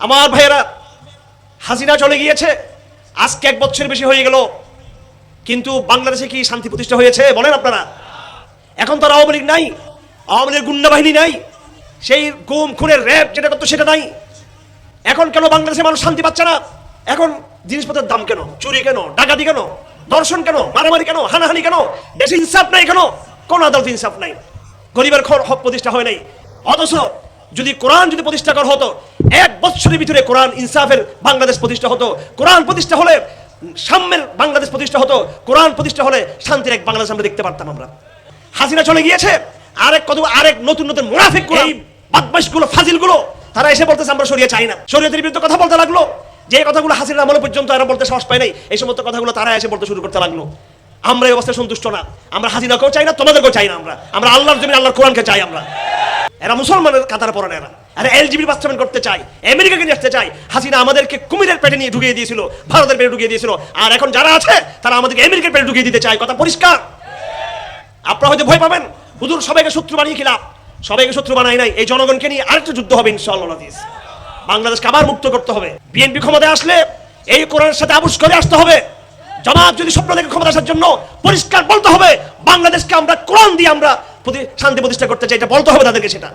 আমার ভাইয়েরা, হাসিনা চলে গিয়েছে। আজকে এক বছর বেশি হয়ে গেল, কিন্তু বাংলাদেশে কি শান্তি প্রতিষ্ঠা হয়েছে বলেন আপনারা? এখন তো আর আওয়ামী লীগ নাই, আওয়ামী লীগের গুন্ডা বাহিনী নাই, সেই গুম, খুনের র্যাব, যেটা করতো সেটা নাই। এখন কেন বাংলাদেশের মানুষ শান্তি পাচ্ছে না? এখন জিনিসপত্রের দাম কেন? চুরি কেন? ডাকাতি কেন? দর্শন কেন? মারামারি কেন? হানাহানি কেন? দেশে ইনসাফ নাই কেন? কোন আদালত ইনসাফ নাই। গরিবের খর প্রতিষ্ঠা হয় নাই। অথচ যদি কোরআন যদি প্রতিষ্ঠা করা হতো এক বছরের ভিতরে কোরআন ইনসাফের বাংলাদেশ প্রতিষ্ঠা হতো। কোরআন প্রতিষ্ঠা হলে সাম্যের বাংলাদেশ প্রতিষ্ঠা হতো। কোরআন প্রতিষ্ঠা হলে শান্তির এক বাংলাদেশ আমরা দেখতে পারতাম আমরা। হাসিনা চলে গিয়েছে। আরেক কত আরেক নতুন নতুন মুনাফিকগুলো বদমাশগুলো ফাজিলগুলো তারা এসে বলতেছে আমরা সরিয়ে চাই না। শরীয়তের বিরুদ্ধে কথা বলতে লাগল। যে কথাগুলো হাসিনা আমলে পর্যন্ত এরা বলতে সাহস পায় নাই এই সমস্ত কথাগুলো তারা এসে বলতে শুরু করতে লাগল। আমরা এই অবস্থায় সন্তুষ্ট না। আমরা হাসিনাকেও চাই না, তোমাদেরকেও চাই না আমরা। আমরা আল্লাহর জমি আল্লাহর কোরআনকে চাই আমরা। এরা মুসলমানের কাতারে না এরা। এরা এলজিবির বাস্তবায়ন করতে চায়, আমেরিকাকে নিয়ে আসতে চায়। হাসিনা আমাদেরকে কুমিরের পেটে নিয়ে ঢুকিয়ে দিয়েছিল, ভারতের পেটে ঢুকিয়ে দিয়েছিল। আর এখন যারা আছে, তারা আমাদেরকে আমেরিকার পেটে ঢুকিয়ে দিতে চায়। কথা পরিষ্কার? আপনারা হয়তো ভয় পাবেন। হুজুর, সবাইকে শত্রু বানিয়ে খিলাফ সবাইকে শত্রু বানাই নাই। এই জনগণকে নিয়ে আরেকটা যুদ্ধ হবে, ইনশাআল্লাহ, আজিজ। বাংলাদেশকে আবার মুক্ত করতে হবে। বিএনপি ক্ষমতায় আসলে এই কোরআনের সাথে আবুস করে আসতে হবে। জামাত যদি স্বপ্ন দেখে ক্ষমতা আসার জন্য পরিষ্কার বলতে হবে, বাংলাদেশকে আমরা কোরআন দিয়ে আমরা শান্তি প্রতিষ্ঠা করতে চাই, এটা বলতে হবে তাদেরকে সেটা।